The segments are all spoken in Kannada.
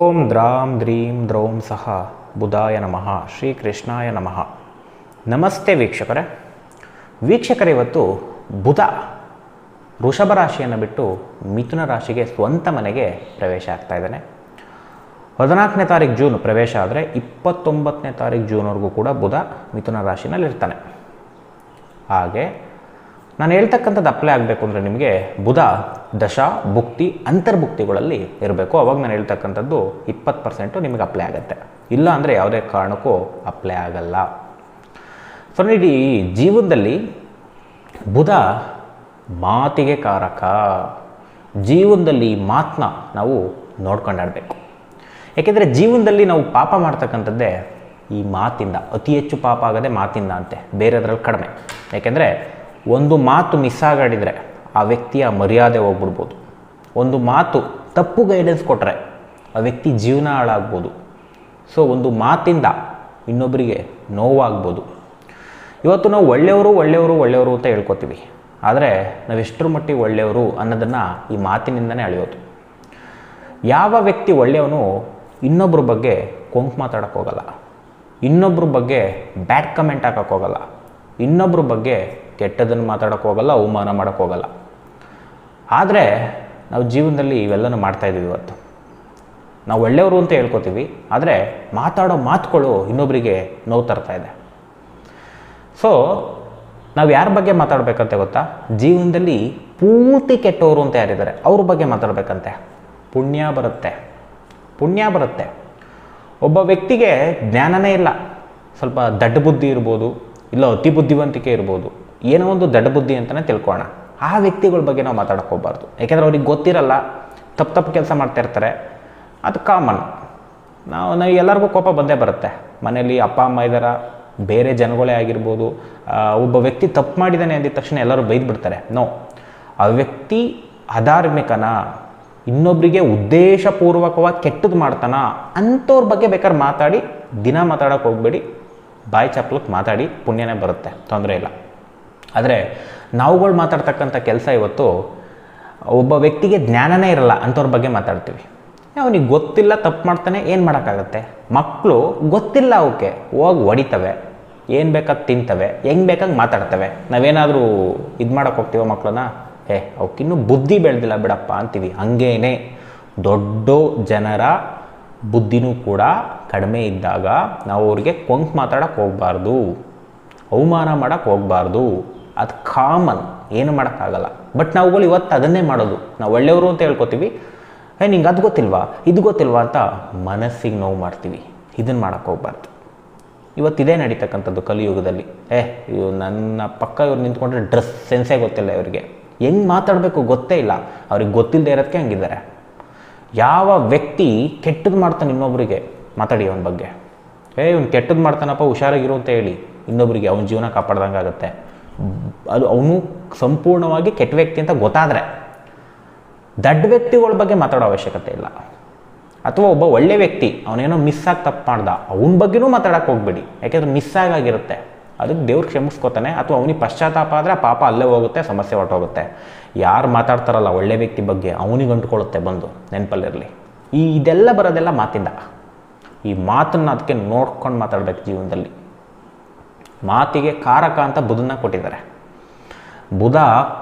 ಓಂ ದ್ರಾಂ ದ್ರೀಂ ದ್ರೋಂ ಸಹ ಬುಧಾಯ ನಮಃ ಶ್ರೀ ಕೃಷ್ಣಾಯ ನಮಃ. ನಮಸ್ತೆ ವೀಕ್ಷಕರೇ. ವೀಕ್ಷಕರ, ಇವತ್ತು ಬುಧ ವೃಷಭ ರಾಶಿಯನ್ನು ಬಿಟ್ಟು ಮಿಥುನ ರಾಶಿಗೆ ಸ್ವಂತ ಮನೆಗೆ ಪ್ರವೇಶ ಆಗ್ತಾ ಇದ್ದಾನೆ. ಹದಿನಾಲ್ಕನೇ ತಾರೀಕು ಜೂನ್ ಪ್ರವೇಶ ಆದರೆ ಇಪ್ಪತ್ತೊಂಬತ್ತನೇ ತಾರೀಕು ಜೂನ್ವರೆಗೂ ಕೂಡ ಬುಧ ಮಿಥುನ ರಾಶಿನಲ್ಲಿರ್ತಾನೆ. ಹಾಗೆ ನಾನು ಹೇಳ್ತಕ್ಕಂಥದ್ದು ಅಪ್ಲೈ ಆಗಬೇಕು ಅಂದರೆ ನಿಮಗೆ ಬುಧ, ದಶ, ಭುಕ್ತಿ, ಅಂತರ್ಭುಕ್ತಿಗಳಲ್ಲಿ ಇರಬೇಕು. ಅವಾಗ ನಾನು ಹೇಳ್ತಕ್ಕಂಥದ್ದು ಇಪ್ಪತ್ತು ಪರ್ಸೆಂಟು ನಿಮಗೆ ಅಪ್ಲೈ ಆಗುತ್ತೆ. ಇಲ್ಲ ಅಂದರೆ ಯಾವುದೇ ಕಾರಣಕ್ಕೂ ಅಪ್ಲೈ ಆಗಲ್ಲ. ಸೊ ನೋಡಿ ಜೀವನದಲ್ಲಿ ಬುಧ ಮಾತಿಗೆ ಕಾರಕ. ಜೀವನದಲ್ಲಿ ಮಾತನ್ನ ನಾವು ನೋಡ್ಕೊಂಡಾಡಬೇಕು. ಯಾಕೆಂದರೆ ಜೀವನದಲ್ಲಿ ನಾವು ಪಾಪ ಮಾಡ್ತಕ್ಕಂಥದ್ದೇ ಈ ಮಾತಿಂದ. ಅತಿ ಹೆಚ್ಚು ಪಾಪ ಆಗದೆ ಮಾತಿಂದ ಅಂತೆ. ಬೇರೆದ್ರಲ್ಲಿ ಕಡಿಮೆ. ಯಾಕೆಂದರೆ ಒಂದು ಮಾತು ಮಿಸ್ ಆಗಾಡಿದರೆ ಆ ವ್ಯಕ್ತಿಯ ಮರ್ಯಾದೆ ಹೋಗ್ಬಿಡ್ಬೋದು. ಒಂದು ಮಾತು ತಪ್ಪು ಗೈಡೆನ್ಸ್ ಕೊಟ್ಟರೆ ಆ ವ್ಯಕ್ತಿ ಜೀವನ ಹಾಳಾಗ್ಬೋದು. ಸೊ ಒಂದು ಮಾತಿಂದ ಇನ್ನೊಬ್ಬರಿಗೆ ನೋವಾಗ್ಬೋದು. ಇವತ್ತು ನಾವು ಒಳ್ಳೆಯವರು ಒಳ್ಳೆಯವರು ಒಳ್ಳೆಯವರು ಅಂತ ಹೇಳ್ಕೊತೀವಿ. ಆದರೆ ನಾವು ಎಷ್ಟರ ಮಟ್ಟಿಗೆ ಒಳ್ಳೆಯವರು ಅನ್ನೋದನ್ನು ಈ ಮಾತಿನಿಂದನೇ ಅಳೆಯೋದು. ಯಾವ ವ್ಯಕ್ತಿ ಒಳ್ಳೆಯವನು ಇನ್ನೊಬ್ಬರ ಬಗ್ಗೆ ಕೊಂಕು ಮಾತಾಡೋಕ್ಕೋಗಲ್ಲ. ಇನ್ನೊಬ್ಬರ ಬಗ್ಗೆ ಬ್ಯಾಡ್ ಕಮೆಂಟ್ ಹಾಕೋಕ್ಕೋಗಲ್ಲ. ಇನ್ನೊಬ್ಬರ ಬಗ್ಗೆ ಕೆಟ್ಟದನ್ನು ಮಾತಾಡೋಕ್ಕೆ ಹೋಗಲ್ಲ, ಅವಮಾನ ಮಾಡೋಕ್ಕೆ ಹೋಗಲ್ಲ. ಆದರೆ ನಾವು ಜೀವನದಲ್ಲಿ ಇವೆಲ್ಲನೂ ಮಾಡ್ತಾಯಿದ್ದೀವಿ ಇವತ್ತು. ನಾವು ಒಳ್ಳೆಯವರು ಅಂತ ಹೇಳ್ಕೊತೀವಿ, ಆದರೆ ಮಾತಾಡೋ ಮಾತುಗಳು ಇನ್ನೊಬ್ಬರಿಗೆ ನೋವು ತರ್ತಾ ಇದೆ. ಸೊ ನಾವು ಯಾರ ಬಗ್ಗೆ ಮಾತಾಡಬೇಕಂತೆ ಗೊತ್ತಾ? ಜೀವನದಲ್ಲಿ ಪೂರ್ತಿ ಕೆಟ್ಟವರು ಅಂತ ಯಾರಿದ್ದಾರೆ, ಅವ್ರ ಬಗ್ಗೆ ಮಾತಾಡಬೇಕಂತೆ. ಪುಣ್ಯ ಬರುತ್ತೆ. ಪುಣ್ಯ ಬರುತ್ತೆ. ಒಬ್ಬ ವ್ಯಕ್ತಿಗೆ ಜ್ಞಾನನೇ ಇಲ್ಲ. ಸ್ವಲ್ಪ ದಡ್ಡ ಬುದ್ಧಿ ಇರ್ಬೋದು, ಇಲ್ಲ ಅತಿ ಬುದ್ಧಿವಂತಿಕೆ ಇರ್ಬೋದು. ಏನೋ ಒಂದು ದಡ್ಡ ಬುದ್ಧಿ ಅಂತಲೇ ತಿಳ್ಕೊಳ ಆ ವ್ಯಕ್ತಿಗಳ ಬಗ್ಗೆ ನಾವು ಮಾತಾಡಕ್ಕೆ ಹೋಗ್ಬಾರ್ದು. ಯಾಕೆಂದರೆ ಅವ್ರಿಗೆ ಗೊತ್ತಿರಲ್ಲ, ತಪ್ಪು ತಪ್ಪು ಕೆಲಸ ಮಾಡ್ತಾ ಇರ್ತಾರೆ. ಅದು ಕಾಮನ್ ನಾವು ನಾವು ಎಲ್ಲರಿಗೂ ಕೋಪ ಬಂದೇ ಬರುತ್ತೆ. ಮನೆಯಲ್ಲಿ ಅಪ್ಪ, ಅಮ್ಮ ಇದ್ದಾರ ಬೇರೆ ಜನಗಳೇ ಆಗಿರ್ಬೋದು ಒಬ್ಬ ವ್ಯಕ್ತಿ ತಪ್ಪು ಮಾಡಿದ್ದಾನೆ ಅಂದಿದ ತಕ್ಷಣ ಎಲ್ಲರೂ ಬೈದು ಬಿಡ್ತಾರೆ ನೋ ಆ ವ್ಯಕ್ತಿ ಅಧಾರ್ಮಿಕನ ಇನ್ನೊಬ್ಬರಿಗೆ ಉದ್ದೇಶಪೂರ್ವಕವಾಗಿ ಕೆಟ್ಟದ್ದು ಮಾಡ್ತಾನ ಅಂಥವ್ರ ಬಗ್ಗೆ ಬೇಕಾದ್ರೆ ಮಾತಾಡಿ, ದಿನ ಮಾತಾಡೋಕೆ ಹೋಗ್ಬೇಡಿ, ಬಾಯಿ ಚಾಪ್ಲಕ್ಕೆ ಮಾತಾಡಿ, ಪುಣ್ಯನೇ ಬರುತ್ತೆ. ತೊಂದರೆ ಇಲ್ಲ. ಆದರೆ ನಾವುಗಳು ಮಾತಾಡ್ತಕ್ಕಂಥ ಕೆಲಸ ಇವತ್ತು ಒಬ್ಬ ವ್ಯಕ್ತಿಗೆ ಜ್ಞಾನನೇ ಇರಲ್ಲ ಅಂಥವ್ರ ಬಗ್ಗೆ ಮಾತಾಡ್ತೀವಿ. ಅವನಿಗೆ ಗೊತ್ತಿಲ್ಲ, ತಪ್ಪು ಮಾಡ್ತಾನೆ, ಏನು ಮಾಡೋಕ್ಕಾಗತ್ತೆ? ಮಕ್ಕಳು ಗೊತ್ತಿಲ್ಲ ಅವಕ್ಕೆ ಹೋಗಿ ಹೊಡಿತವೆ. ಏನು ಬೇಕಾದ ತಿಂತವೆ. ಹೆಂಗೆ ಬೇಕಾಗಿ ಮಾತಾಡ್ತವೆ. ನಾವೇನಾದರೂ ಇದು ಮಾಡೋಕೆ ಹೋಗ್ತೀವ ಮಕ್ಕಳನ್ನ ಏ ಅವಕ್ಕಿನ್ನೂ ಬುದ್ಧಿ ಬೆಳೆದಿಲ್ಲ ಬಿಡಪ್ಪ ಅಂತೀವಿ. ಹಂಗೇನೆ. ದೊಡ್ಡ ಜನರ ಬುದ್ಧಿನೂ ಕೂಡ ಕಡಿಮೆ ಇದ್ದಾಗ ನಾವು ಅವ್ರಿಗೆ ಕೊಂಕು ಮಾತಾಡೋಕೆ ಹೋಗಬಾರ್ದು. ಅವಮಾನ ಮಾಡೋಕ್ಕೆ ಹೋಗಬಾರ್ದು. ಅದು ಕಾಮನ್ ಏನು ಮಾಡೋಕ್ಕಾಗಲ್ಲ. ಬಟ್ ನಾವುಗಳು ಇವತ್ತು ಅದನ್ನೇ ಮಾಡೋದು. ನಾವು ಒಳ್ಳೆಯವರು ಅಂತ ಹೇಳ್ಕೊತೀವಿ. ಏ, ನಿಂಗೆ ಅದು ಗೊತ್ತಿಲ್ವಾ? ಇದು ಗೊತ್ತಿಲ್ವಾ ಅಂತ ಮನಸ್ಸಿಗೆ ನೋವು ಮಾಡ್ತೀವಿ. ಇದನ್ನು ಮಾಡೋಕ್ಕೆ ಹೋಗ್ಬಾರ್ದು. ಇವತ್ತು ಇದೇ ನಡೀತಕ್ಕಂಥದ್ದು ಕಲಿಯುಗದಲ್ಲಿ. ಏ, ಇವು ನನ್ನ ಪಕ್ಕ ಇವ್ರು ನಿಂತ್ಕೊಂಡ್ರೆ ಡ್ರೆಸ್ ಸೆನ್ಸೇ ಗೊತ್ತಿಲ್ಲ ಇವರಿಗೆ. ಹೆಂಗೆ ಮಾತಾಡಬೇಕು ಗೊತ್ತೇ ಇಲ್ಲ. ಅವ್ರಿಗೆ ಗೊತ್ತಿಲ್ಲದೆ ಇರೋದಕ್ಕೆ ಹಂಗಿದ್ದಾರೆ. ಯಾವ ವ್ಯಕ್ತಿ ಕೆಟ್ಟದ್ದು ಮಾಡ್ತಾನೆ ಇನ್ನೊಬ್ಬರಿಗೆ ಮಾತಾಡಿ ಅವನ ಬಗ್ಗೆ. ಏ, ಇವ್ನು ಕೆಟ್ಟದ್ದು ಮಾಡ್ತಾನಪ್ಪ, ಹುಷಾರಾಗಿರು ಅಂತ ಹೇಳಿ. ಇನ್ನೊಬ್ಬರಿಗೆ ಅವನ ಜೀವನ ಕಾಪಾಡ್ದಂಗೆ ಆಗುತ್ತೆ ಅದು ಅವನು ಸಂಪೂರ್ಣವಾಗಿ ಕೆಟ್ಟ ವ್ಯಕ್ತಿ ಅಂತ ಗೊತ್ತಾದರೆ. ದಡ್ಡ ವ್ಯಕ್ತಿಗಳ ಬಗ್ಗೆ ಮಾತಾಡೋ ಅವಶ್ಯಕತೆ ಇಲ್ಲ. ಅಥವಾ ಒಬ್ಬ ಒಳ್ಳೆ ವ್ಯಕ್ತಿ, ಅವನೇನೋ ಮಿಸ್ ಆಗಿ ತಪ್ಪು ಮಾಡ್ದ, ಅವನ ಬಗ್ಗೆನೂ ಮಾತಾಡೋಕೆ ಹೋಗ್ಬೇಡಿ. ಯಾಕೆಂದ್ರೆ ಮಿಸ್ ಆಗಾಗಿರುತ್ತೆ. ಅದಕ್ಕೆ ದೇವ್ರು ಕ್ಷಮಿಸ್ಕೋತಾನೆ, ಅಥವಾ ಅವನಿಗೆ ಪಶ್ಚಾತ್ತಾಪ ಆದರೆ ಪಾಪ ಅಲ್ಲೇ ಹೋಗುತ್ತೆ, ಸಮಸ್ಯೆ ಹೊರಟೋಗುತ್ತೆ. ಯಾರು ಮಾತಾಡ್ತಾರಲ್ಲ ಒಳ್ಳೆ ವ್ಯಕ್ತಿ ಬಗ್ಗೆ, ಅವನಿಗೆ ಅಂಟ್ಕೊಳ್ಳುತ್ತೆ ಬಂದು, ನೆನಪಲ್ಲಿರಲಿ. ಈ ಇದೆಲ್ಲ ಬರೋದೆಲ್ಲ ಮಾತಿಂದ. ಈ ಮಾತನ್ನು ಅದಕ್ಕೆ ನೋಡ್ಕೊಂಡು ಮಾತಾಡ್ಬೇಕು ಜೀವನದಲ್ಲಿ. ಮಾತಿಗೆ ಕಾರಕ ಅಂತ ಬುಧನ ಕೊಟ್ಟಿದ್ದಾರೆ. ಬುಧ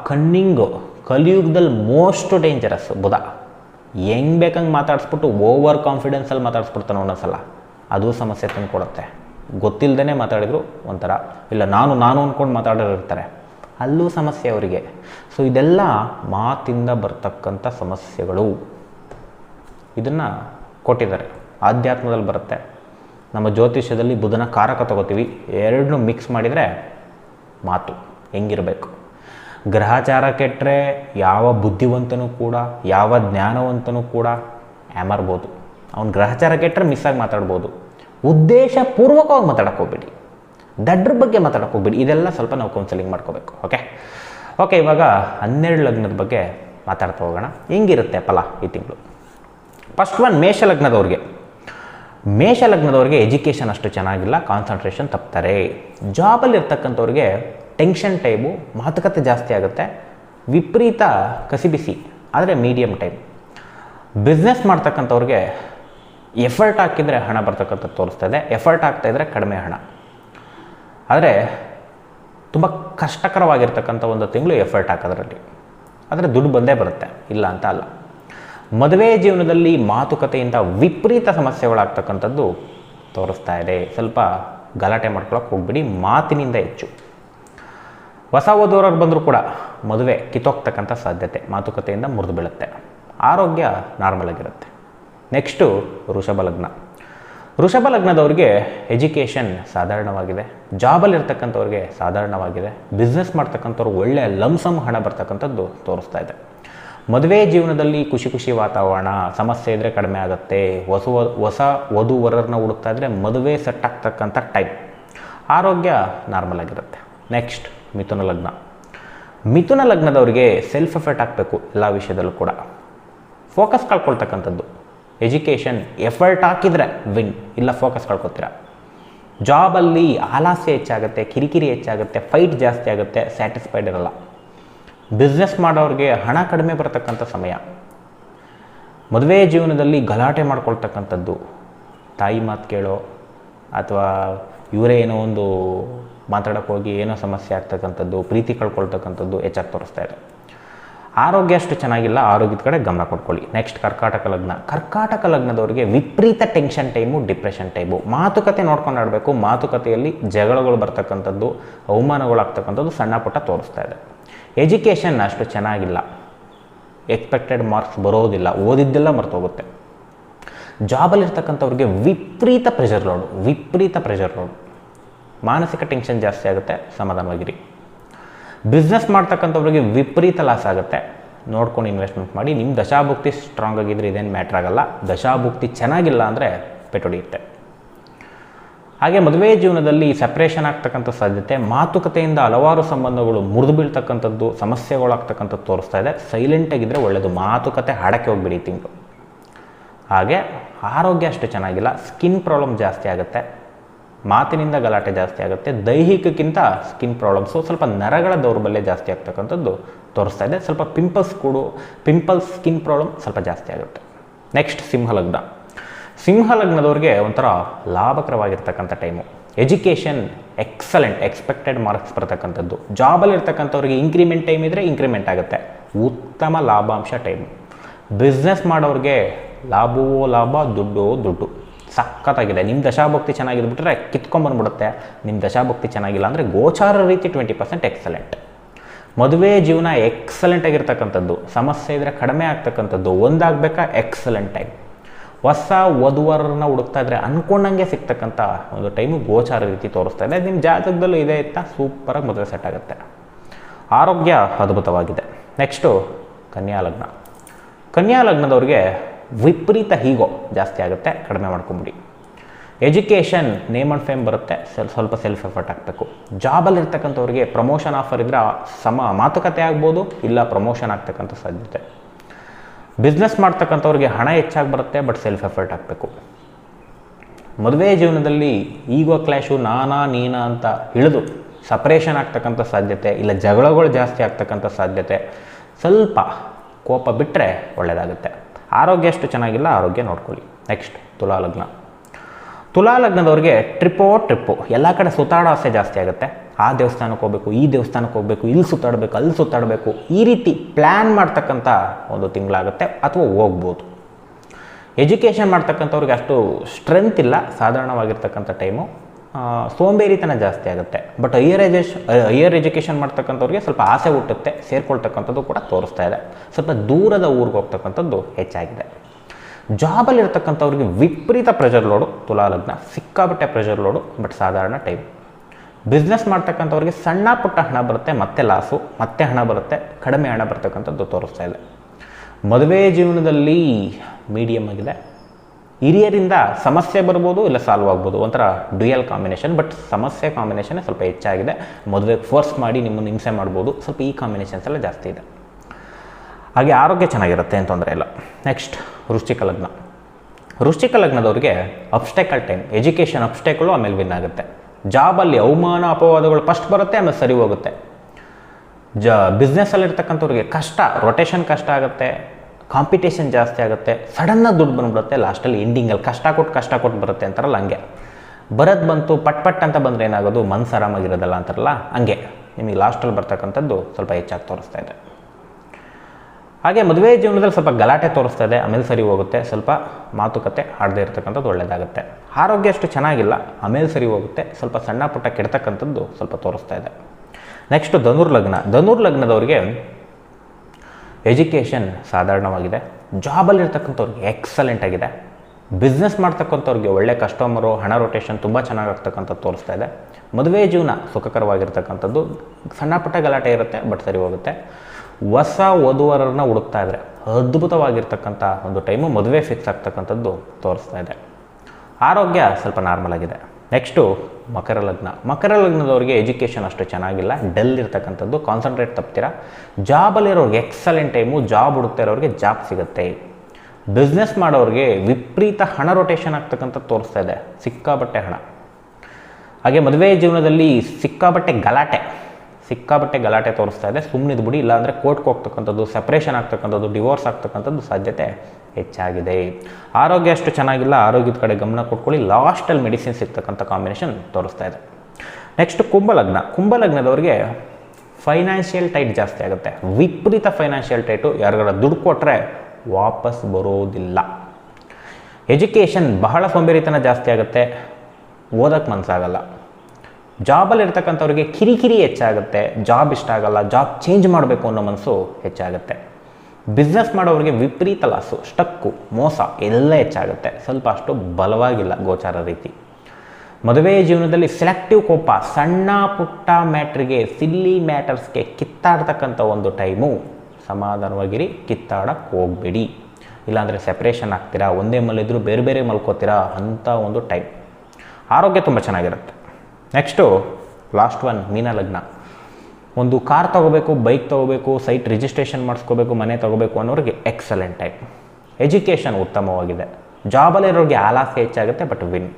ಕಣ್ಣಿಂಗು ಕಲಿಯುಗದಲ್ಲಿ ಮೋಸ್ಟ್ ಡೇಂಜರಸ್ ಬುಧ. ಹೆಂಗೆ ಬೇಕಂಗೆ ಮಾತಾಡಿಸ್ಬಿಟ್ಟು ಓವರ್ ಕಾನ್ಫಿಡೆನ್ಸಲ್ಲಿ ಮಾತಾಡಿಸ್ಬಿಡ್ತಾನೆ ಒಂದೊಂದ್ಸಲ. ಅದು ಸಮಸ್ಯೆ ತಂದು ಕೊಡುತ್ತೆ. ಗೊತ್ತಿಲ್ಲದೇ ಮಾತಾಡಿದ್ರು ಒಂಥರ. ಇಲ್ಲ, ನಾನು ನಾನು ಅಂದ್ಕೊಂಡು ಮಾತಾಡೋರು ಇರ್ತಾರೆ. ಅಲ್ಲೂ ಸಮಸ್ಯೆ ಅವರಿಗೆ. ಸೊ ಇದೆಲ್ಲ ಮಾತಿಂದ ಬರ್ತಕ್ಕಂಥ ಸಮಸ್ಯೆಗಳು. ಇದನ್ನು ಕೊಟ್ಟಿದ್ದಾರೆ. ಆಧ್ಯಾತ್ಮದಲ್ಲಿ ಬರುತ್ತೆ. ನಮ್ಮ ಜ್ಯೋತಿಷ್ಯದಲ್ಲಿ ಬುಧನ ಕಾರಕ ತಗೋತೀವಿ. ಎರಡನ್ನೂ ಮಿಕ್ಸ್ ಮಾಡಿದರೆ ಮಾತು ಹೆಂಗಿರಬೇಕು. ಗ್ರಹಚಾರ ಕೆಟ್ಟರೆ ಯಾವ ಬುದ್ಧಿವಂತನೂ ಕೂಡ, ಯಾವ ಜ್ಞಾನವಂತನೂ ಕೂಡ ಹ್ಯಾಮರ್ಬೋದು ಅವ್ನು ಗ್ರಹಚಾರ ಕೆಟ್ಟರೆ ಮಿಸ್ ಆಗಿ ಮಾತಾಡ್ಬೋದು. ಉದ್ದೇಶಪೂರ್ವಕವಾಗಿ ಮಾತಾಡಕ್ಕೆ ಹೋಗ್ಬೇಡಿ. ದಡ್ರ ಬಗ್ಗೆ ಮಾತಾಡಕ್ಕೆ ಹೋಗ್ಬೇಡಿ. ಇದೆಲ್ಲ ಸ್ವಲ್ಪ ನಾವು ಕೌನ್ಸಿಲಿಂಗ್ ಮಾಡ್ಕೋಬೇಕು. ಓಕೆ ಓಕೆ ಇವಾಗ ಹನ್ನೆರಡು ಲಗ್ನದ ಬಗ್ಗೆ ಮಾತಾಡ್ತಾ ಹೋಗೋಣ. ಹೆಂಗಿರುತ್ತೆ ಫಲ ಈ ತಿಂಗಳು? ಫಸ್ಟ್ ಒನ್ ಮೇಷ ಲಗ್ನದವ್ರಿಗೆ. ಮೇಷ ಲಗ್ನದವ್ರಿಗೆ ಎಜುಕೇಷನ್ ಅಷ್ಟು ಚೆನ್ನಾಗಿಲ್ಲ ಕಾನ್ಸಂಟ್ರೇಷನ್ ತಪ್ತಾರೆ. ಜಾಬಲ್ಲಿ ಇರ್ತಕ್ಕಂಥವ್ರಿಗೆ ಟೆನ್ಷನ್ ಟೈಮು ಮಾತುಕತೆ ಜಾಸ್ತಿ ಆಗುತ್ತೆ. ವಿಪರೀತ ಕಸಿಬಿಸಿ, ಆದರೆ ಮೀಡಿಯಮ್ ಟೈಮ್ ಬಿಸ್ನೆಸ್ ಮಾಡ್ತಕ್ಕಂಥವ್ರಿಗೆ ಎಫರ್ಟ್ ಹಾಕಿದರೆ ಹಣ ಬರ್ತಕ್ಕಂಥ ತೋರಿಸ್ತಾ ಇದೆ. ಎಫರ್ಟ್ ಆಗ್ತಾ ಇದ್ದರೆ ಕಡಿಮೆ ಹಣ. ಆದರೆ ತುಂಬ ಕಷ್ಟಕರವಾಗಿರ್ತಕ್ಕಂಥ ಒಂದು ತಿಂಗಳು ಎಫರ್ಟ್ ಹಾಕೋದ್ರಲ್ಲಿ. ಆದರೆ ದುಡ್ಡು ಬಂದೇ ಬರುತ್ತೆ, ಇಲ್ಲ ಅಂತ ಅಲ್ಲ. ಮದುವೆ ಜೀವನದಲ್ಲಿ ಮಾತುಕತೆಯಿಂದ ವಿಪರೀತ ಸಮಸ್ಯೆಗಳಾಗ್ತಕ್ಕಂಥದ್ದು ತೋರಿಸ್ತಾ ಇದೆ. ಸ್ವಲ್ಪ ಗಲಾಟೆ ಮಾಡ್ಕೊಳಕ್ಕೆ ಹೋಗ್ಬಿಡಿ, ಮಾತಿನಿಂದ ಹೆಚ್ಚು. ಹೊಸ ಓದೋರವ್ರು ಬಂದರೂ ಕೂಡ ಮದುವೆ ಕಿತ್ತೋಗ್ತಕ್ಕಂಥ ಸಾಧ್ಯತೆ ಮಾತುಕತೆಯಿಂದ ಮುರಿದು ಬೀಳುತ್ತೆ. ಆರೋಗ್ಯ ನಾರ್ಮಲ್ ಆಗಿರುತ್ತೆ. ನೆಕ್ಸ್ಟು ವೃಷಭ ಲಗ್ನ. ವೃಷಭ ಲಗ್ನದವ್ರಿಗೆ ಎಜುಕೇಷನ್ ಸಾಧಾರಣವಾಗಿದೆ. ಜಾಬಲ್ಲಿರ್ತಕ್ಕಂಥವ್ರಿಗೆ ಸಾಧಾರಣವಾಗಿದೆ. ಬಿಸ್ನೆಸ್ ಮಾಡ್ತಕ್ಕಂಥವ್ರು ಒಳ್ಳೆಯ ಲಂಸಮ್ ಹಣ ಬರ್ತಕ್ಕಂಥದ್ದು ತೋರಿಸ್ತಾ ಇದೆ. ಮದುವೆ ಜೀವನದಲ್ಲಿ ಖುಷಿ ಖುಷಿ ವಾತಾವರಣ, ಸಮಸ್ಯೆ ಇದ್ದರೆ ಕಡಿಮೆ ಆಗುತ್ತೆ. ಹೊಸ ಹೊಸ ವಧು ವರರನ್ನ ಹುಡುಕ್ತಾ ಇದ್ದರೆ ಮದುವೆ ಸೆಟ್ ಆಗ್ತಕ್ಕಂಥ ಟೈಮ್ ಆರೋಗ್ಯ ನಾರ್ಮಲ್ ಆಗಿರುತ್ತೆ. ನೆಕ್ಸ್ಟ್ ಮಿಥುನ ಲಗ್ನ. ಮಿಥುನ ಲಗ್ನದವರಿಗೆ ಸೆಲ್ಫ್ ಎಫೆಕ್ಟ್ ಆಗಬೇಕು ಎಲ್ಲ ವಿಷಯದಲ್ಲೂ ಕೂಡ. ಫೋಕಸ್ ಕಳ್ಕೊಳ್ತಕ್ಕಂಥದ್ದು. ಎಜುಕೇಷನ್ ಎಫರ್ಟ್ ಹಾಕಿದರೆ ವಿನ್ ಇಲ್ಲ ಫೋಕಸ್ ಕಳ್ಕೊತೀರ? ಜಾಬಲ್ಲಿ ಆಲಾಸ್ಯ ಹೆಚ್ಚಾಗುತ್ತೆ, ಕಿರಿಕಿರಿ ಹೆಚ್ಚಾಗುತ್ತೆ ಫೈಟ್ ಜಾಸ್ತಿ ಆಗುತ್ತೆ ಸ್ಯಾಟಿಸ್ಫೈಡ್ ಇರಲ್ಲ. ಬಿಸ್ನೆಸ್ ಮಾಡೋರಿಗೆ ಹಣ ಕಡಿಮೆ ಬರತಕ್ಕಂಥ ಸಮಯ. ಮದುವೆ ಜೀವನದಲ್ಲಿ ಗಲಾಟೆ ಮಾಡ್ಕೊಳ್ತಕ್ಕಂಥದ್ದು. ತಾಯಿ ಮಾತು ಕೇಳೋ ಅಥವಾ ಇವರೇ ಏನೋ ಒಂದು ಮಾತಾಡೋಕ್ಕೆ ಹೋಗಿ ಏನೋ ಸಮಸ್ಯೆ ಆಗ್ತಕ್ಕಂಥದ್ದು, ಪ್ರೀತಿ ಕಳ್ಕೊಳ್ತಕ್ಕಂಥದ್ದು ಹೆಚ್ಚಾಗಿ ತೋರಿಸ್ತಾ ಇದೆ. ಆರೋಗ್ಯ ಅಷ್ಟು ಚೆನ್ನಾಗಿಲ್ಲ, ಆರೋಗ್ಯದ ಕಡೆ ಗಮನ ಕೊಟ್ಕೊಳ್ಳಿ. ನೆಕ್ಸ್ಟ್ ಕರ್ಕಾಟಕ ಲಗ್ನ. ಕರ್ಕಾಟಕ ಲಗ್ನದವರಿಗೆ ವಿಪರೀತ ಟೆನ್ಷನ್ ಟೈಮು ಡಿಪ್ರೆಷನ್ ಟೈಮು ಮಾತುಕತೆ ನೋಡ್ಕೊಂಡು ಆಡಬೇಕು, ಮಾತುಕತೆಯಲ್ಲಿ ಜಗಳಗಳು ಬರ್ತಕ್ಕಂಥದ್ದು, ಅವಮಾನಗಳಾಗ್ತಕ್ಕಂಥದ್ದು ಸಣ್ಣ ಪುಟ್ಟ ತೋರಿಸ್ತಾ ಇದೆ. ಎಜುಕೇಷನ್ ಅಷ್ಟು ಚೆನ್ನಾಗಿಲ್ಲ. ಎಕ್ಸ್ಪೆಕ್ಟೆಡ್ ಮಾರ್ಕ್ಸ್ ಬರೋದಿಲ್ಲ. ಓದಿದ್ದೆಲ್ಲ ಮರ್ತೋಗುತ್ತೆ. ಜಾಬಲ್ಲಿರ್ತಕ್ಕಂಥವ್ರಿಗೆ ವಿಪರೀತ ಪ್ರೆಷರ್ ಲೋಡು ವಿಪರೀತ ಪ್ರೆಷರ್ ಲೋಡು ಮಾನಸಿಕ ಟೆನ್ಷನ್ ಜಾಸ್ತಿ ಆಗುತ್ತೆ, ಸಮಾಧಾನವಾಗಿರಿ. ಬಿಸ್ನೆಸ್ ಮಾಡ್ತಕ್ಕಂಥವ್ರಿಗೆ ವಿಪರೀತ ಲಾಸ್ ಆಗುತ್ತೆ. ನೋಡ್ಕೊಂಡು ಇನ್ವೆಸ್ಟ್ಮೆಂಟ್ ಮಾಡಿ ನಿಮ್ಮ ದಶಾಭುಕ್ತಿ ಸ್ಟ್ರಾಂಗ್ ಆಗಿದ್ರೆ ಇದೇನು ಮ್ಯಾಟ್ರ್ ಆಗಲ್ಲ. ದಶಾಭುಕ್ತಿ ಚೆನ್ನಾಗಿಲ್ಲ ಅಂದರೆ ಪೆಟ್ಟೊಡಿಯುತ್ತೆ ಹಾಗೆ ಮದುವೆ ಜೀವನದಲ್ಲಿ ಸಪ್ರೇಷನ್ ಆಗ್ತಕ್ಕಂಥ ಸಾಧ್ಯತೆ, ಮಾತುಕತೆಯಿಂದ ಹಲವಾರು ಸಂಬಂಧಗಳು ಮುರಿದು ಬೀಳ್ತಕ್ಕಂಥದ್ದು, ಸಮಸ್ಯೆಗಳಾಗ್ತಕ್ಕಂಥದ್ದು ತೋರಿಸ್ತಾ ಇದೆ. ಸೈಲೆಂಟಾಗಿದ್ದರೆ ಒಳ್ಳೆಯದು ಮಾತುಕತೆ ಹಾಡಕ್ಕೆ ಹೋಗ್ಬಿಡಿ ತಿಂಗಳು. ಹಾಗೆ ಆರೋಗ್ಯ ಅಷ್ಟು ಚೆನ್ನಾಗಿಲ್ಲ ಸ್ಕಿನ್ ಪ್ರಾಬ್ಲಮ್ ಜಾಸ್ತಿ ಆಗುತ್ತೆ, ಮಾತಿನಿಂದ ಗಲಾಟೆ ಜಾಸ್ತಿ ಆಗುತ್ತೆ, ದೈಹಿಕಕ್ಕಿಂತ ಸ್ಕಿನ್ ಪ್ರಾಬ್ಲಮ್ಸು ಸ್ವಲ್ಪ ನರಗಳ ದೌರ್ಬಲ್ಯ ಜಾಸ್ತಿ ಆಗ್ತಕ್ಕಂಥದ್ದು ತೋರಿಸ್ತಾ ಇದೆ. ಸ್ವಲ್ಪ ಪಿಂಪಲ್ಸ್ ಕೂಡ ಪಿಂಪಲ್ಸ್ ಸ್ಕಿನ್ ಪ್ರಾಬ್ಲಮ್ ಸ್ವಲ್ಪ ಜಾಸ್ತಿ ಆಗುತ್ತೆ. ನೆಕ್ಸ್ಟ್ ಸಿಂಹಲಗ್ನ ಸಿಂಹಲಗ್ನದವ್ರಿಗೆ ಒಂಥರ ಲಾಭಕರವಾಗಿರ್ತಕ್ಕಂಥ time education excellent expected marks ಬರ್ತಕ್ಕಂಥದ್ದು. ಜಾಬಲ್ಲಿ ಇರ್ತಕ್ಕಂಥವ್ರಿಗೆ ಇಂಕ್ರಿಮೆಂಟ್ ಟೈಮ್ ಇದ್ದರೆ ಇನ್ಕ್ರಿಮೆಂಟ್ ಆಗುತ್ತೆ. ಉತ್ತಮ ಲಾಭಾಂಶ ಟೈಮು ಬಿಸ್ನೆಸ್ ಮಾಡೋರಿಗೆ ಲಾಭವೋ ಲಾಭ, ದುಡ್ಡೋ ದುಡ್ಡು. ಸಖತ್ತಾಗಿದೆ. ನಿಮ್ಮ ದಶಾಭಕ್ತಿ ಚೆನ್ನಾಗಿದ್ಬಿಟ್ರೆ ಕಿತ್ಕೊಂಡ್ಬಂದ್ಬಿಡುತ್ತೆ ನಿಮ್ಮ ದಶಾಭಕ್ತಿ ಚೆನ್ನಾಗಿಲ್ಲ ಅಂದರೆ ಗೋಚಾರ ರೀತಿ ಟ್ವೆಂಟಿ ಪರ್ಸೆಂಟ್ ಎಕ್ಸಲೆಂಟ್ ಮದುವೆ ಜೀವನ ಎಕ್ಸಲೆಂಟ್ ಆಗಿರ್ತಕ್ಕಂಥದ್ದು. ಸಮಸ್ಯೆ ಇದ್ದರೆ ಕಡಿಮೆ ಆಗ್ತಕ್ಕಂಥದ್ದು. ಒಂದಾಗಬೇಕಾ? ಎಕ್ಸಲೆಂಟ್ ಟೈಮ್ ಹೊಸ ವಧುವರನ್ನ ಹುಡುಕ್ತಾ ಇದ್ರೆ ಅಂದ್ಕೊಂಡಂಗೆ ಸಿಗ್ತಕ್ಕಂಥ ಒಂದು ಟೈಮು ಗೋಚಾರ ರೀತಿ ತೋರಿಸ್ತಾ ಇದೆ. ನಿಮ್ಮ ಜಾತಕದಲ್ಲೂ ಇದೆ ಇತ್ತ ಸೂಪರಾಗಿ ಮದುವೆ ಸೆಟ್ ಆಗುತ್ತೆ. ಆರೋಗ್ಯ ಅದ್ಭುತವಾಗಿದೆ. ನೆಕ್ಸ್ಟು ಕನ್ಯಾ ಲಗ್ನ. ಕನ್ಯಾ ಲಗ್ನದವ್ರಿಗೆ ವಿಪರೀತ ಹೀಗೋ ಜಾಸ್ತಿ ಆಗುತ್ತೆ. ಕಡಿಮೆ ಮಾಡ್ಕೊಂಬಿಡಿ. ಎಜುಕೇಷನ್ ನೇಮ್ ಆ್ಯಂಡ್ ಫೇಮ್ ಬರುತ್ತೆ. ಸ್ವಲ್ಪ ಸ್ವಲ್ಪ ಸೆಲ್ಫ್ ಎಫರ್ಟ್ ಹಾಕಬೇಕು ಜಾಬಲ್ಲಿರ್ತಕ್ಕಂಥವ್ರಿಗೆ ಪ್ರಮೋಷನ್ ಆಫರ್ ಇದ್ರೆ ಸಮ, ಮಾತುಕತೆ ಆಗ್ಬೋದು, ಇಲ್ಲ ಪ್ರಮೋಷನ್ ಆಗ್ತಕ್ಕಂಥ ಸಾಧ್ಯತೆ. ಬಿಸ್ನೆಸ್ ಮಾಡ್ತಕ್ಕಂಥವ್ರಿಗೆ ಹಣ ಹೆಚ್ಚಾಗಿ ಬರುತ್ತೆ ಬಟ್ ಸೆಲ್ಫ್ ಎಫರ್ಟ್ ಹಾಕಬೇಕು ಮದುವೆ ಜೀವನದಲ್ಲಿ ಈಗೋ ಕ್ಲ್ಯಾಶು ನಾನಾ ನೀನಾ ಅಂತ ಇಳಿದು ಸಪ್ರೇಷನ್ ಆಗ್ತಕ್ಕಂಥ ಸಾಧ್ಯತೆ, ಇಲ್ಲ ಜಗಳಗಳು ಜಾಸ್ತಿ ಆಗ್ತಕ್ಕಂಥ ಸಾಧ್ಯತೆ, ಸ್ವಲ್ಪ ಕೋಪ ಬಿಟ್ಟರೆ ಒಳ್ಳೆಯದಾಗುತ್ತೆ ಆರೋಗ್ಯ ಅಷ್ಟು ಚೆನ್ನಾಗಿಲ್ಲ, ಆರೋಗ್ಯ ನೋಡ್ಕೊಳ್ಳಿ. ನೆಕ್ಸ್ಟ್ ತುಲಾ ಲಗ್ನ ತುಲಾ ಲಗ್ನದವ್ರಿಗೆ ಟ್ರಿಪ್ಪೋ ಟ್ರಿಪ್ಪು ಎಲ್ಲ ಕಡೆ ಸುತ್ತಾಡೋ ಆಸೆ ಜಾಸ್ತಿ ಆಗುತ್ತೆ. ಆ ದೇವಸ್ಥಾನಕ್ಕೆ ಹೋಗಬೇಕು, ಈ ದೇವಸ್ಥಾನಕ್ಕೆ ಹೋಗಬೇಕು, ಇಲ್ಲಿ ಸುತ್ತಾಡಬೇಕು, ಅಲ್ಲಿ ಸುತ್ತಾಡಬೇಕು, ಈ ರೀತಿ ಪ್ಲ್ಯಾನ್ ಮಾಡ್ತಕ್ಕಂಥ ಒಂದು ತಿಂಗಳಾಗುತ್ತೆ ಅಥವಾ ಹೋಗ್ಬೋದು. ಎಜುಕೇಷನ್ ಮಾಡ್ತಕ್ಕಂಥವ್ರಿಗೆ ಅಷ್ಟು ಸ್ಟ್ರೆಂತ್ ಇಲ್ಲ, ಸಾಧಾರಣವಾಗಿರ್ತಕ್ಕಂಥ ಟೈಮು ಸೋಂಬೇರಿತನ ಜಾಸ್ತಿ ಆಗುತ್ತೆ. But higher education higher education ಮಾಡ್ತಕ್ಕಂಥವ್ರಿಗೆ ಸ್ವಲ್ಪ ಆಸೆ ಹುಟ್ಟುತ್ತೆ, ಸೇರ್ಕೊಳ್ತಕ್ಕಂಥದ್ದು ಕೂಡ ತೋರಿಸ್ತಾ ಇದೆ. ಸ್ವಲ್ಪ ದೂರದ ಊರಿಗೆ ಹೋಗ್ತಕ್ಕಂಥದ್ದು ಹೆಚ್ಚಾಗಿದೆ. ಜಾಬಲ್ಲಿರ್ತಕ್ಕಂಥವ್ರಿಗೆ ವಿಪರೀತ ಪ್ರೆಷರ್ ಲೋಡು ತುಲಾ ಲಗ್ನ ಸಿಕ್ಕಾಪಟ್ಟೆ ಪ್ರೆಷರ್ ಲೋಡು ಬಟ್ ಸಾಧಾರಣ ಟೈಮ್ ಬಿಸ್ನೆಸ್ ಮಾಡ್ತಕ್ಕಂಥವ್ರಿಗೆ ಸಣ್ಣ ಪುಟ್ಟ ಹಣ ಬರುತ್ತೆ, ಮತ್ತೆ ಲಾಸು ಮತ್ತೆ ಹಣ ಬರುತ್ತೆ, ಕಡಿಮೆ ಹಣ ಬರ್ತಕ್ಕಂಥದ್ದು ತೋರಿಸ್ತಾ ಇದೆ. ಮದುವೆ ಜೀವನದಲ್ಲಿ ಮೀಡಿಯಮ್ ಆಗಿದೆ. ಹಿರಿಯರಿಂದ ಸಮಸ್ಯೆ ಬರ್ಬೋದು, ಇಲ್ಲ ಸಾಲ್ವ್ ಆಗ್ಬೋದು. ಒಂಥರ ಡ್ಯುಯಲ್ ಕಾಂಬಿನೇಷನ್ ಬಟ್ ಸಮಸ್ಯೆ ಕಾಂಬಿನೇಷನ್ ಸ್ವಲ್ಪ ಹೆಚ್ಚಾಗಿದೆ. ಮದುವೆಗೆ ಫೋರ್ಸ್ ಮಾಡಿ ನಿಮ್ಮನ್ನು ಹಿಂಸೆ ಮಾಡ್ಬೋದು. ಸ್ವಲ್ಪ ಈ ಕಾಂಬಿನೇಷನ್ಸ್ ಎಲ್ಲ ಜಾಸ್ತಿ ಇದೆ. ಹಾಗೆ ಆರೋಗ್ಯ ಚೆನ್ನಾಗಿರುತ್ತೆ ಅಂತ ತೊಂದರೆ ಇಲ್ಲ. ನೆಕ್ಸ್ಟ್ ವೃಶ್ಚಿಕ ಲಗ್ನ. ವೃಶ್ಚಿಕ ಲಗ್ನದವ್ರಿಗೆ ಅಬ್ಸ್ಟೆಕಲ್ ಟೈಮ್ ಎಜುಕೇಷನ್ ಅಬ್ಸ್ಟೆಕಲು ಆಮೇಲೆ ವಿನ್ ಆಗುತ್ತೆ. ಜಾಬಲ್ಲಿ ಅವಮಾನ, ಅಪವಾದಗಳು ಫಸ್ಟ್ ಬರುತ್ತೆ, ಆಮೇಲೆ ಸರಿ ಹೋಗುತ್ತೆ. ಜ ಬಿಸ್ನೆಸ್ಸಲ್ಲಿರ್ತಕ್ಕಂಥವ್ರಿಗೆ ಕಷ್ಟ ರೊಟೇಷನ್ ಕಷ್ಟ ಆಗುತ್ತೆ ಕಾಂಪಿಟೇಷನ್ ಜಾಸ್ತಿ ಆಗುತ್ತೆ ಸಡನ್ನಾಗಿ ದುಡ್ಡು ಬಂದ್ಬಿಡುತ್ತೆ ಲಾಸ್ಟಲ್ಲಿ ಎಂಡಿಂಗಲ್ಲಿ ಕಷ್ಟ ಕೊಟ್ಟು ಕಷ್ಟ ಕೊಟ್ಟು ಬರುತ್ತೆ ಅಂತಾರಲ್ಲ ಹಂಗೆ. ಬರೋದು ಬಂತು, ಪಟ್ ಪಟ್ ಅಂತ ಬಂದರೆ ಏನಾಗೋದು, ಮನ್ಸು ಆರಾಮಾಗಿರೋದಲ್ಲ ಅಂತಾರಲ್ಲ, ಹಂಗೆ. ನಿಮಗೆ ಲಾಸ್ಟಲ್ಲಿ ಬರ್ತಕ್ಕಂಥದ್ದು ಸ್ವಲ್ಪ ಹೆಚ್ಚಾಗಿ ತೋರಿಸ್ತಾ ಇದೆ ಹಾಗೆ ಮದುವೆ ಜೀವನದಲ್ಲಿ ಸ್ವಲ್ಪ ಗಲಾಟೆ ತೋರಿಸ್ತಾ ಇದೆ ಆಮೇಲೆ ಸರಿ ಹೋಗುತ್ತೆ, ಸ್ವಲ್ಪ ಮಾತುಕತೆ ಆಡದೇ ಇರತಕ್ಕಂಥದ್ದು ಒಳ್ಳೆಯದಾಗುತ್ತೆ ಆರೋಗ್ಯ ಅಷ್ಟು ಚೆನ್ನಾಗಿಲ್ಲ ಆಮೇಲೆ ಸರಿ ಹೋಗುತ್ತೆ, ಸ್ವಲ್ಪ ಸಣ್ಣ ಪುಟ್ಟ ಕೆಡ್ತಕ್ಕಂಥದ್ದು ಸ್ವಲ್ಪ ತೋರಿಸ್ತಾ ಇದೆ. ನೆಕ್ಸ್ಟು ಧನುರ್ ಲಗ್ನ. ಧನುರ್ ಲಗ್ನದವ್ರಿಗೆ ಎಜುಕೇಷನ್ ಸಾಧಾರಣವಾಗಿದೆ. ಜಾಬಲ್ಲಿ ಇರ್ತಕ್ಕಂಥವ್ರಿಗೆ ಎಕ್ಸಲೆಂಟ್ ಆಗಿದೆ. ಬಿಸ್ನೆಸ್ ಮಾಡ್ತಕ್ಕಂಥವ್ರಿಗೆ ಒಳ್ಳೆ ಕಸ್ಟಮರು ಹಣ ರೊಟೇಷನ್ ತುಂಬ ಚೆನ್ನಾಗಿರ್ತಕ್ಕಂಥದ್ದು ತೋರಿಸ್ತಾ ಇದೆ. ಮದುವೆ ಜೀವನ ಸುಖಕರವಾಗಿರ್ತಕ್ಕಂಥದ್ದು, ಸಣ್ಣ ಪುಟ್ಟ ಗಲಾಟೆ ಇರುತ್ತೆ ಬಟ್ ಸರಿ ಹೋಗುತ್ತೆ. ಹೊಸ ವಧುವರರನ್ನ ಹುಡುಕ್ತಾ ಇದ್ದಾರೆ ಅದ್ಭುತವಾಗಿರ್ತಕ್ಕಂಥ ಒಂದು ಟೈಮು ಮದುವೆ ಫಿಕ್ಸ್ ಆಗ್ತಕ್ಕಂಥದ್ದು ತೋರಿಸ್ತಾ ಇದೆ. ಆರೋಗ್ಯ ಸ್ವಲ್ಪ ನಾರ್ಮಲ್ ಆಗಿದೆ. ನೆಕ್ಸ್ಟು ಮಕರ ಲಗ್ನ. ಮಕರ ಲಗ್ನದವ್ರಿಗೆ ಎಜುಕೇಷನ್ ಅಷ್ಟು ಚೆನ್ನಾಗಿಲ್ಲ. ಡಲ್ ಇರ್ತಕ್ಕಂಥದ್ದು ಕಾನ್ಸಂಟ್ರೇಟ್ ತಪ್ತೀರಾ? ಜಾಬಲ್ಲಿರೋರಿಗೆ ಎಕ್ಸಲೆಂಟ್ ಟೈಮು ಜಾಬ್ ಹುಡುಕ್ತಾ ಇರೋರಿಗೆ ಜಾಬ್ ಸಿಗುತ್ತೆ. ಬಿಸ್ನೆಸ್ ಮಾಡೋರಿಗೆ ವಿಪರೀತ ಹಣ ರೊಟೇಷನ್ ಆಗ್ತಕ್ಕಂಥದ್ದು ತೋರಿಸ್ತಾ ಇದೆ. ಸಿಕ್ಕಾಬಟ್ಟೆ ಹಣ. ಹಾಗೆ ಮದುವೆ ಜೀವನದಲ್ಲಿ ಸಿಕ್ಕಾಬಟ್ಟೆ ಗಲಾಟೆ. ಸಿಕ್ಕಾಬಟ್ಟೆ ಗಲಾಟೆ ತೋರಿಸ್ತಾ ಇದೆ. ಸುಮ್ಮನಿದ್ ಬಿಡಿ ಇಲ್ಲಾಂದರೆ ಕೋರ್ಟ್ಗೆ ಹೋಗ್ತಕ್ಕಂಥದ್ದು ಸಪ್ರೇಷನ್ ಆಗ್ತಕ್ಕಂಥದ್ದು ಡಿವೋರ್ಸ್ ಆಗ್ತಕ್ಕಂಥದ್ದು ಸಾಧ್ಯತೆ ಹೆಚ್ಚಾಗಿದೆ. ಆರೋಗ್ಯ ಅಷ್ಟು ಚೆನ್ನಾಗಿಲ್ಲ, ಆರೋಗ್ಯದ ಕಡೆ ಗಮನ ಕೊಟ್ಕೊಳ್ಳಿ. ಲಾಸ್ಟಲ್ಲಿ ಮೆಡಿಸಿನ್ ಸಿಗ್ತಕ್ಕಂಥ ಕಾಂಬಿನೇಷನ್ ತೋರಿಸ್ತಾ ಇದೆ. ನೆಕ್ಸ್ಟ್ ಕುಂಭಲಗ್ನ. ಕುಂಭಲಗ್ನದವ್ರಿಗೆ ಫೈನಾನ್ಷಿಯಲ್ ಟೈಟ್ ಜಾಸ್ತಿ ಆಗುತ್ತೆ. ವಿಪರೀತ ಫೈನಾನ್ಷಿಯಲ್ ಟೈಟು ಯಾರಿಗಾರ ದುಡ್ಡು ಕೊಟ್ಟರೆ ವಾಪಸ್ ಬರೋದಿಲ್ಲ. ಎಜುಕೇಷನ್ ಬಹಳ ಸೋಂಬೇರಿತನ ಜಾಸ್ತಿ ಆಗುತ್ತೆ. ಓದೋಕ್ಕೆ ಮನಸ್ಸಾಗಲ್ಲ ಜಾಬಲ್ಲಿ ಇರ್ತಕ್ಕಂಥವ್ರಿಗೆ ಕಿರಿಕಿರಿ ಹೆಚ್ಚಾಗುತ್ತೆ. ಜಾಬ್ ಇಷ್ಟ ಆಗಲ್ಲ ಜಾಬ್ ಚೇಂಜ್ ಮಾಡಬೇಕು ಅನ್ನೋ ಮನಸ್ಸು ಹೆಚ್ಚಾಗುತ್ತೆ. ಬಿಸ್ನೆಸ್ ಮಾಡೋರಿಗೆ ವಿಪರೀತ ಲಾಸು ಸ್ಟಕ್ಕು, ಮೋಸ ಎಲ್ಲ ಹೆಚ್ಚಾಗುತ್ತೆ. ಸ್ವಲ್ಪ ಅಷ್ಟು ಬಲವಾಗಿಲ್ಲ ಗೋಚಾರ ರೀತಿ. ಮದುವೆ ಜೀವನದಲ್ಲಿ ಸೆಲೆಕ್ಟಿವ್ ಕೋಪ, ಸಣ್ಣ ಪುಟ್ಟ ಮ್ಯಾಟ್ರಿಗೆ ಸಿಲ್ಲಿ ಮ್ಯಾಟರ್ಸ್ಗೆ ಕಿತ್ತಾಡ್ತಕ್ಕಂಥ ಒಂದು ಟೈಮು ಸಮಾಧಾನವಾಗಿರಿ ಕಿತ್ತಾಡಕ್ಕೆ ಹೋಗಬೇಡಿ. ಇಲ್ಲಾಂದರೆ ಸೆಪ್ರೇಷನ್ ಆಗ್ತೀರಾ, ಒಂದೇ ಮಲ್ಲಿದ್ರು ಬೇರೆ ಬೇರೆ ಮಲ್ಕೋತೀರಾ ಅಂಥ ಒಂದು ಟೈಮ್ ಆರೋಗ್ಯ ತುಂಬ ಚೆನ್ನಾಗಿರುತ್ತೆ. ನೆಕ್ಸ್ಟು, ಲಾಸ್ಟ್ ಒನ್, ಮೀನ ಲಗ್ನ. ಒಂದು ಕಾರ್ ತೊಗೋಬೇಕು, ಬೈಕ್ ತೊಗೋಬೇಕು, ಸೈಟ್ ರಿಜಿಸ್ಟ್ರೇಷನ್ ಮಾಡಿಸ್ಕೋಬೇಕು, ಮನೆ ತೊಗೋಬೇಕು ಅನ್ನೋರಿಗೆ ಎಕ್ಸಲೆಂಟ್ ಟೈಪ್. ಎಜುಕೇಷನ್ ಉತ್ತಮವಾಗಿದೆ. ಜಾಬಲ್ಲಿರೋರಿಗೆ ಆಲಾಸೆ ಹೆಚ್ಚಾಗುತ್ತೆ, ಬಟ್ ವಿನ್.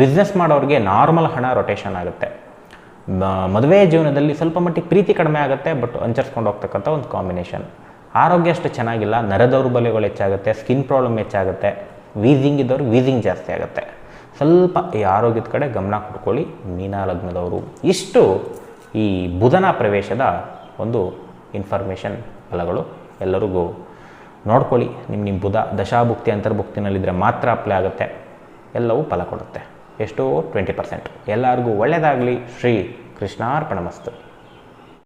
ಬಿಸ್ನೆಸ್ ಮಾಡೋರಿಗೆ ನಾರ್ಮಲ್ ಹಣ ರೊಟೇಷನ್ ಆಗುತ್ತೆ. ಮದುವೆ ಜೀವನದಲ್ಲಿ ಸ್ವಲ್ಪ ಮಟ್ಟಿಗೆ ಪ್ರೀತಿ ಕಡಿಮೆ ಆಗುತ್ತೆ, ಬಟ್ ಅಂಚರ್ಸ್ಕೊಂಡು ಹೋಗ್ತಕ್ಕಂಥ ಒಂದು ಕಾಂಬಿನೇಷನ್. ಆರೋಗ್ಯ ಅಷ್ಟು ಚೆನ್ನಾಗಿಲ್ಲ ನರ ದೌರ್ಬಲ್ಯಗಳು ಹೆಚ್ಚಾಗುತ್ತೆ, ಸ್ಕಿನ್ ಪ್ರಾಬ್ಲಮ್ ಹೆಚ್ಚಾಗುತ್ತೆ, ವೀಸಿಂಗ್ ಇದ್ದವ್ರಿಗೆ ವೀಸಿಂಗ್ ಜಾಸ್ತಿ ಆಗುತ್ತೆ. ಸ್ವಲ್ಪ ಈ ಆರೋಗ್ಯದ ಕಡೆ ಗಮನ ಕೊಟ್ಕೊಳ್ಳಿ. ಮೀನಾ ಲಗ್ನದವರು. ಇಷ್ಟು ಈ ಬುಧನ ಪ್ರವೇಶದ ಒಂದು ಇನ್ಫಾರ್ಮೇಷನ್ ಫಲಗಳು. ಎಲ್ಲರಿಗೂ ನೋಡ್ಕೊಳ್ಳಿ. ನಿಮ್ಮ ನಿಮ್ಮ ಬುಧ ದಶಾಭುಕ್ತಿ ಅಂತರ್ಭುಕ್ತಿನಲ್ಲಿದ್ದರೆ ಮಾತ್ರ ಅಪ್ಲೈ ಆಗುತ್ತೆ. ಎಲ್ಲವೂ ಫಲ ಕೊಡುತ್ತೆ. ಎಷ್ಟು ಟ್ವೆಂಟಿ ಪರ್ಸೆಂಟ್ ಎಲ್ಲರಿಗೂ ಒಳ್ಳೆಯದಾಗಲಿ ಶ್ರೀ ಕೃಷ್ಣಾರ್ಪಣ ಮಸ್ತು.